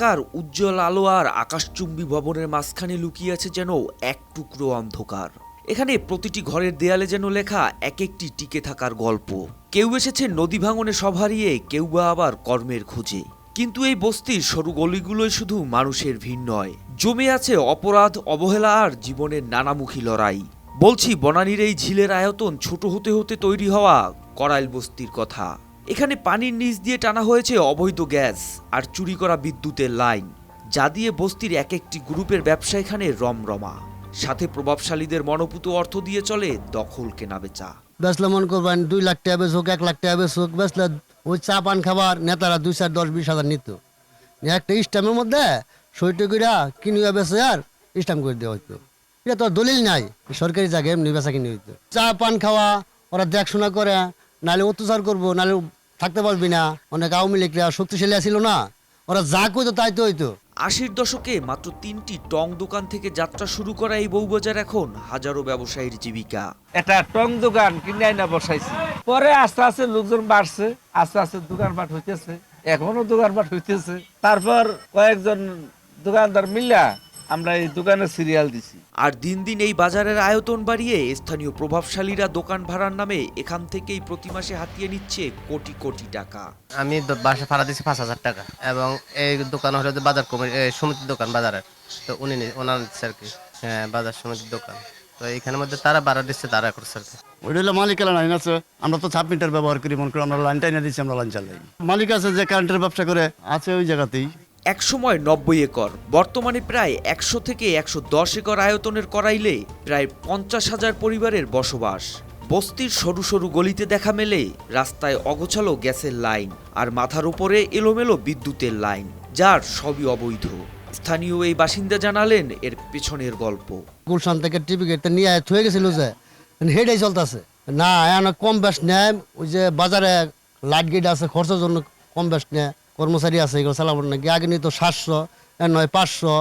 ঢাকার উজ্জ্বল আলো আর আকাশচুম্বী ভবনের মাঝখানে লুকিয়ে আছে যেন এক টুকরো অন্ধকার। এখানে প্রতিটি ঘরের দেয়ালে যেন লেখা এক একটি টিকে থাকার গল্প। কেউ এসেছে নদী ভাঙনে সব হারিয়ে, কেউ বা আবার কর্মের খোঁজে। কিন্তু এই বস্তির সরু গলিগুলোই শুধু মানুষের ভিড় নয়, জমে আছে অপরাধ, অবহেলা আর জীবনের নানামুখী লড়াই। বলছি, বনানীর এই ঝিলের আয়তন ছোট হতে হতে তৈরি হওয়া করাইল বস্তির কথা। এখানে পানির নিচ দিয়ে টানা হয়েছে অবৈধ গ্যাস আর চুরি করা বিদ্যুতের লাইন। যা দিয়ে বস্তির এক একটি গ্রুপের ব্যবসা এখানে রমরমা। সাথে প্রভাবশালীদের মনোপুত অর্থ দিয়ে চলে দখল কেনা বেচা বেসলে মন করবেন, দুই লাখ টাকা বেচুক, এক লাখ টাকা বেচুক বেসলে ওই চা পান খাবার নেতারা দুই চার দশ বিশ হাজার নিত। একটা স্ট্যাম্পের মধ্যে সইটে কইরা কিনিয়া বেচে আর স্ট্যাম্প করে দেওয়া হইতো। এটা তো দলিল নাই, সরকারি জায়গায় এমনি বেচা কিনে হইতো। চা পান খাওয়া, ওরা দেখাশোনা করে, নাহলে অত্যাচার করব, নাহলে থাকতে পারবি না। অনেক আওয়ামী লীগরা শক্তিশালী ছিল না। ওরা যা কইতো তাই তো হইতো। আশির দশকে মাত্র তিনটি টং দোকান থেকে যাত্রা শুরু করা এই বউবাজার এখন হাজারো ব্যবসায়ীর জীবিকা। একটা টং দোকান কিনে আইনা বসাইছি। পরে আস্তে আস্তে লোকজন বাড়ছে আস্তে আস্তে দোকানপাট হইতেছে এখনও দোকানপাট হইতেছে। তারপর কয়েকজন দোকানদার মিল্লা আমরা এই দোকানে সিরিয়াল দিছি। আর দিন দিন এই বাজারের আয়তন বাড়িয়ে স্থানীয় প্রভাবশালীরা দোকান ভাড়ার নামে এখান থেকেই প্রতি মাসে হাতিয়ে নিচ্ছে কোটি কোটি টাকা। আমি বাসা ভাড়া দিচ্ছি পাঁচ হাজার টাকা এবং এই দোকান হলো যে বাজার কমিটি সমিতির দোকান বাজারের। তো উনি ওনার নিচ্ছে আর কি হ্যাঁ বাজার সমিতির দোকান। তো এইখানের মধ্যে তারা ভাড়া দিচ্ছে তারা করছে আর কি। ওইটা হলো মালিকের লাইন আছে আমরা তো চাপ মিটার ব্যবহার করি মনে করি আমরা লাইনটা এনে দিচ্ছি আমরা লাইন চালাই। মালিক আছে যে কারেন্টের ব্যবসা করে আছে ওই জায়গাতেই। একসময় নব্বই একর, বর্তমানে প্রায় একশো থেকে একশো দশ একর আয়তনের করাইলে প্রায় পঞ্চাশ হাজার পরিবারের বসবাস। বস্তির সরু সরু গলিতে দেখা মেলে রাস্তায় অগোছালো গ্যাসের লাইন আর মাথার উপরে এলোমেলো বিদ্যুতের লাইন, যার সবই অবৈধ। স্থানীয় এই বাসিন্দা জানালেন এর পেছনের গল্প। গুলশান থেকে টিভি গেটটা নিয়ে থয়ে গেছিল যে হেডেই চলতেছে। না কম বেশ নেয়, ওই যে বাজারে লাইট গেট আছে, খরচের জন্য কম বেশ নেয়। কর্মচারী আছে, এগুলো চালাবো নাকি? আগে নিত সাতশো নয় পাঁচশো।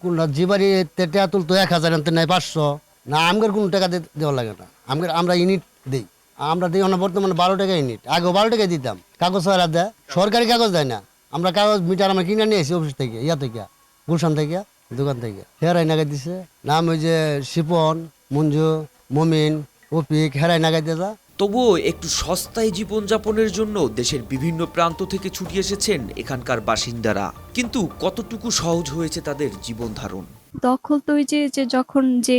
কোনটা জিবারি টেয়া তুলতো এক হাজার, এনতে নেয় পাঁচশো। না, আমগের কোনো টাকা দেওয়া লাগে না। আমগের, আমরা ইউনিট দিই। আমরা দিই না বর্তমানে বারো টাকা ইউনিট। আগে বারো টাকা দিতাম। কাগজ ছাড়া দেয়। সরকারি কাগজ দেয় না। আমরা কাগজ, মিটার আমরা কিনে নিয়ে এসি অফিস থেকে, ইয়া থেকে, গুলশান থেকে, দোকান থেকে। হেরাই নাগাই দিছে। নাম ওই যে শিপন, মঞ্জু, মমিন অপিক হেরাই নাগাই দিয়ে তবুও একটু সস্তায় জীবনযাপনের জন্য দেশের বিভিন্ন প্রান্ত থেকে ছুটি এসেছেন এখানকার বাসিন্দারা। কিন্তু কতটুকু সহজ হয়েছে তাদের জীবনধারণ? দখল তো ওই যে যে যখন যে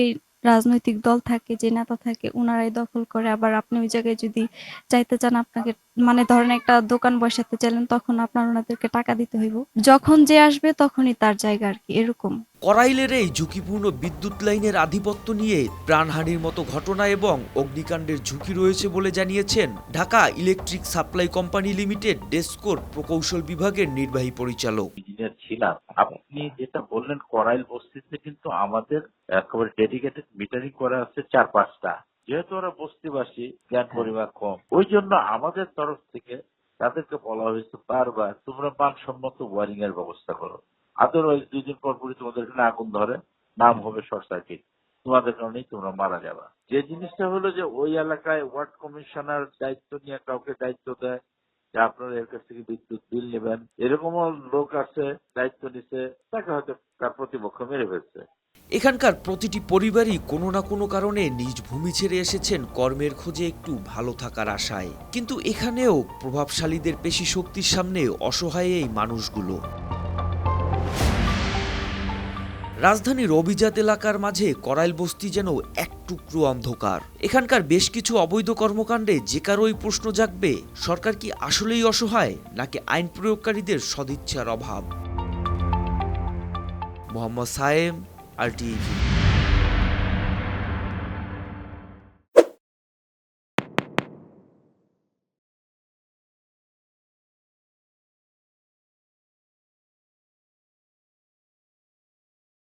রাজনৈতিক দল থাকে, যে নেতা থাকে ওনারাই দখল করে। আবার আপনি ওই জায়গায় যদি চাইতে চান আপনাকে মানে ধরেন একটা দোকান বসাতে চাইলেন, তখন আপনার ওনাদেরকে টাকা দিতে হইব। যখন যে আসবে, তখনই তার জায়গা আর কি, এরকম। করাইলের এই ঝুঁকিপূর্ণ বিদ্যুৎ লাইনের আধিপত্য নিয়ে প্রাণহানির মতো ঘটনা এবং অগ্নিকাণ্ডের ঝুঁকি রয়েছে বলে জানিয়েছেন Dhaka electric supply company limited, ডেস্কোর প্রকৌশল বিভাগের নির্বাহী পরিচালক। ইঞ্জিনিয়ার ছিলাম। আপনি যেটা বললেন করাইল বস্তিতে কিন্তু আমাদের একেবারে ডেডিকেটেড মিটারিং করা আছে চার পাঁচটা। যেহেতু ওরা বস্তিবাসী জ্ঞান পরিমাণ কম। ওই জন্য আমাদের তরফ থেকে তাদেরকে বলা হয়েছে বারবার তোমরা মানসম্মত ওয়ারিং এর ব্যবস্থা করো। আদারওয়াইজ দুই দিন পর পরই তোমাদের এখানে আগুন ধরে। নাম হবে শর্ট সার্কিট। তোমাদের কারণেই তোমরা মারা যাবা। যে জিনিসটা হলো যে ওই এলাকায় ওয়ার্ড কমিশনার দায়িত্ব নিয়ে কাউকে দায়িত্ব দেয় যে আপনারা এর কাছ থেকে বিদ্যুৎ বিল নেবেন। এরকমও লোক আছে, দায়িত্ব নিছে, তাকে হয়তো তার প্রতিপক্ষ মেরে ফেলছে। এখানকার প্রতিটি পরিবারই কোনো না কোনো কারণে নিজ ভূমি ছেড়ে এসেছেন কর্মের খোঁজে একটু ভালো থাকার আশায়। কিন্তু এখানেও প্রভাবশালীদের পেশি শক্তির সামনে অসহায় এই মানুষগুলো। রাজধানীর অভিজাত এলাকার মাঝে করাইল বস্তি যেন এক টুকরো অন্ধকার। এখানকার বেশ কিছু অবৈধ কর্মকাণ্ডে যে কারোই প্রশ্ন জাগবে, সরকার কি আসলেই অসহায়, নাকি আইন প্রয়োগকারীদের সদিচ্ছার অভাব? মোহাম্মদ সায়েম আর টিভি